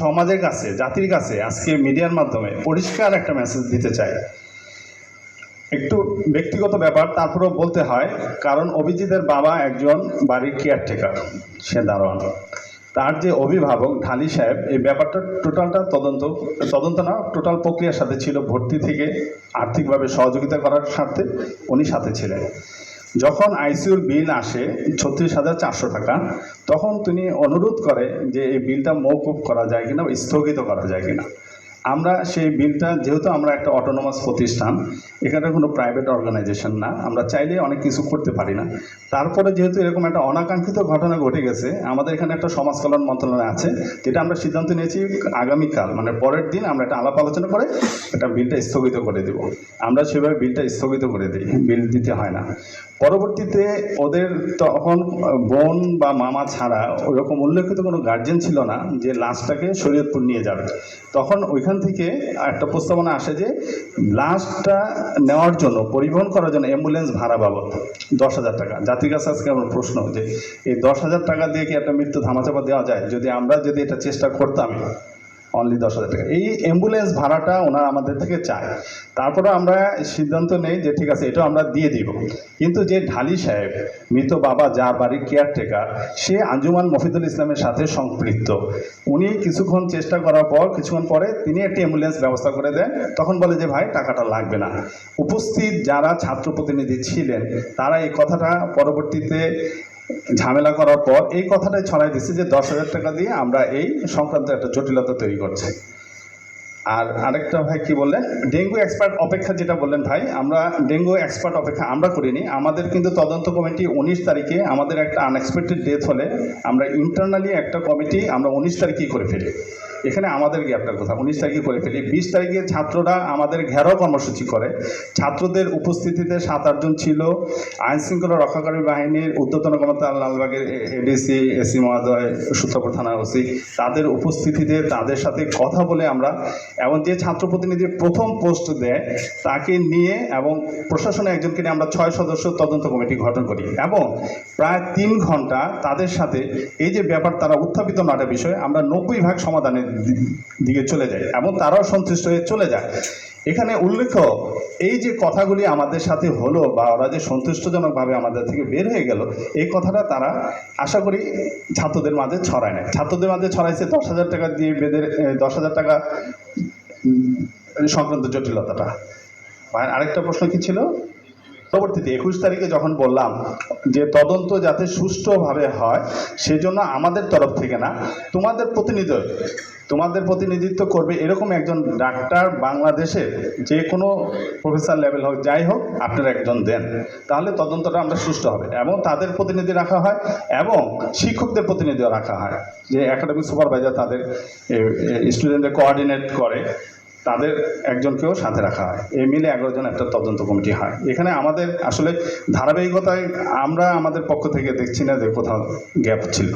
সমাজের কাছে, জাতির কাছে আজকে মিডিয়ার মাধ্যমে পরিষ্কার একটা মেসেজ দিতে চাই। একটু ব্যক্তিগত ব্যাপার, তারপরেও বলতে হয়, কারণ অভিজিতের বাবা একজন বাড়ির কেয়ারটেকার সে দারোয়ান। তার যে অভিভাবক ঢালি সাহেব, এই ব্যাপারটা টোটালটা তদন্ত তদন্ত না টোটাল প্রক্রিয়ার সাথে ছিল, ভর্তি থেকে আর্থিকভাবে সহযোগিতা করার স্বার্থে উনি সাথে ছিলেন। যখন আইসিউর বিল আসে ছত্রিশ হাজার চারশো টাকা, তখন তিনি অনুরোধ করে যে এই বিলটা মৌকুব করা যায় কিনা স্থগিত করা যায় কিনা। আমরা সেই বিলটা, যেহেতু আমরা একটা অটোনোমাস প্রতিষ্ঠান এখানে কোনো প্রাইভেট অর্গানাইজেশন না, আমরা চাইলে অনেক কিছু করতে পারি না। তারপরে যেহেতু এরকম একটা অনাকাঙ্ক্ষিত ঘটনা ঘটে গেছে, আমাদের এখানে একটা সমাজ কল্যাণ মন্ত্রণালয় আছে, যেটা আমরা সিদ্ধান্ত নিয়েছি আগামীকাল মানে পরের দিন আমরা একটা আলাপ আলোচনা করে একটা বিলটা স্থগিত করে দেব। আমরা সেভাবে বিলটা স্থগিত করে দিই, বিল দিতে হয় না। পরবর্তীতে ওদের তখন বোন বা মামা ছাড়া ওরকম উল্লেখিত কোনো গার্জেন ছিল না যে লাশটাকে শরীয়তপুর নিয়ে যাবে। তখন ওইখান থেকে একটা প্রস্তাবনা আসে যে লাশটা নেওয়ার জন্য, পরিবহন করার জন্য অ্যাম্বুলেন্স ভাড়া বাবদ দশ হাজার টাকা। জাতির কাছে আজকে আমার প্রশ্ন যে এই দশ হাজার টাকা দিয়ে কি একটা মৃত্যু ধামাচাপা দেওয়া যায়? যদি আমরা যদি এটা চেষ্টা করতাম অনলি দশ হাজার টাকা। এই অ্যাম্বুলেন্স ভাড়াটা ওনারা আমাদের থেকে চায়। তারপরে আমরা সিদ্ধান্ত নেই যে, ঠিক আছে এটা আমরা দিয়ে দিব। কিন্তু যে ঢালি সাহেব, মৃত বাবা যার বাড়ির কেয়ারটেকার সে আঞ্জুমান মফিদুল ইসলামের সাথে সম্পৃক্ত। উনি কিছুক্ষণ চেষ্টা করার পর, কিছুক্ষণ পরে তিনি একটি অ্যাম্বুলেন্স ব্যবস্থা করে দেন। তখন বলে যে, ভাই, টাকাটা লাগবে না। উপস্থিত যারা ছাত্র প্রতিনিধি ছিলেন, তারা এই কথাটা পরবর্তীতে ঝামেলা করার পর এই কথাটাই ছড়াই দিচ্ছে যে দশ হাজার টাকা দিয়ে আমরা এই সংক্রান্ত একটা জটিলতা তৈরি করছি। আর আরেকটা ভাই কি বললেন? ডেঙ্গু এক্সপার্ট অপেক্ষা যেটা বললেন ভাই, আমরা ডেঙ্গু এক্সপার্ট অপেক্ষা আমরা করিনি। আমাদের কিন্তু তদন্ত কমিটি উনিশ তারিখে আমাদের একটা আনএক্সপেক্টেড ডেথ হলে আমরা ইন্টারনালি একটা কমিটি আমরা উনিশ তারিখেই করে ফেলি। এখানে আমাদের গ্যাপটার কথা। উনিশ তারিখে করে ফেলি। বিশ তারিখে ছাত্ররা আমাদের ঘেরাও কর্মসূচি করে। ছাত্রদের উপস্থিতিতে সাত আটজন ছিল। আইন শৃঙ্খলা রক্ষাকারী বাহিনীর উদ্যতন কর্মতা লালবাগের এডিসি এসি মহোদয়, সূত্রপুর থানার ওসি, তাদের উপস্থিতিতে তাদের সাথে কথা বলে আমরা এবং যে ছাত্র প্রতিনিধি প্রথম পোস্ট দেয়, তাকে নিয়ে এবং প্রশাসনে একজনকে নিয়ে আমরা ছয় সদস্য তদন্ত কমিটি গঠন করি এবং প্রায় তিন ঘণ্টা তাদের সাথে এই যে ব্যাপার, তারা উত্থাপিত নাটা বিষয়ে আমরা নব্বই ভাগ সমাধানের দিকে চলে যায় এবং তারাও সন্তুষ্ট হয়ে চলে যায়। এখানে উল্লেখ্য, এই যে কথাগুলি আমাদের সাথে হলো বা ওরা যে সন্তুষ্টজনকভাবে আমাদের থেকে বের হয়ে গেল, এই কথাটা তারা আশা করি ছাত্রদের মাঝে ছড়ায় না ছাত্রদের মাঝে ছড়াইছে দশ হাজার টাকা দিয়ে বেদের দশ হাজার টাকা সংক্রান্ত জটিলতাটা। আর আরেকটা প্রশ্ন কি ছিল? পরবর্তীতে একুশ তারিখে যখন বললাম যে তদন্ত যাতে সুষ্ঠুভাবে হয়, সেজন্য আমাদের তরফ থেকে না, তোমাদের প্রতিনিধি, তোমাদের প্রতিনিধিত্ব করবে এরকম একজন ডাক্তার বাংলাদেশের যে কোনো প্রফেসর লেভেল হোক, যাই হোক, আপনারা একজন দেন। তাহলে তদন্তটা আমরা সুষ্ঠু হবে। এবং তাদের প্রতিনিধি রাখা হয় এবং শিক্ষকদের প্রতিনিধিও রাখা হয়। যে একাডেমিক সুপারভাইজার তাদের স্টুডেন্টদের কোঅর্ডিনেট করে। তাদের একজনকেও সাথে রাখা হয়। এই মিলে এগারোজন একটা তদন্ত কমিটি হয়। এখানে আমাদের আসলে ধারাবাহিকতায় আমরা আমাদের পক্ষ থেকে দেখছি না যে কোথাও গ্যাপ ছিল।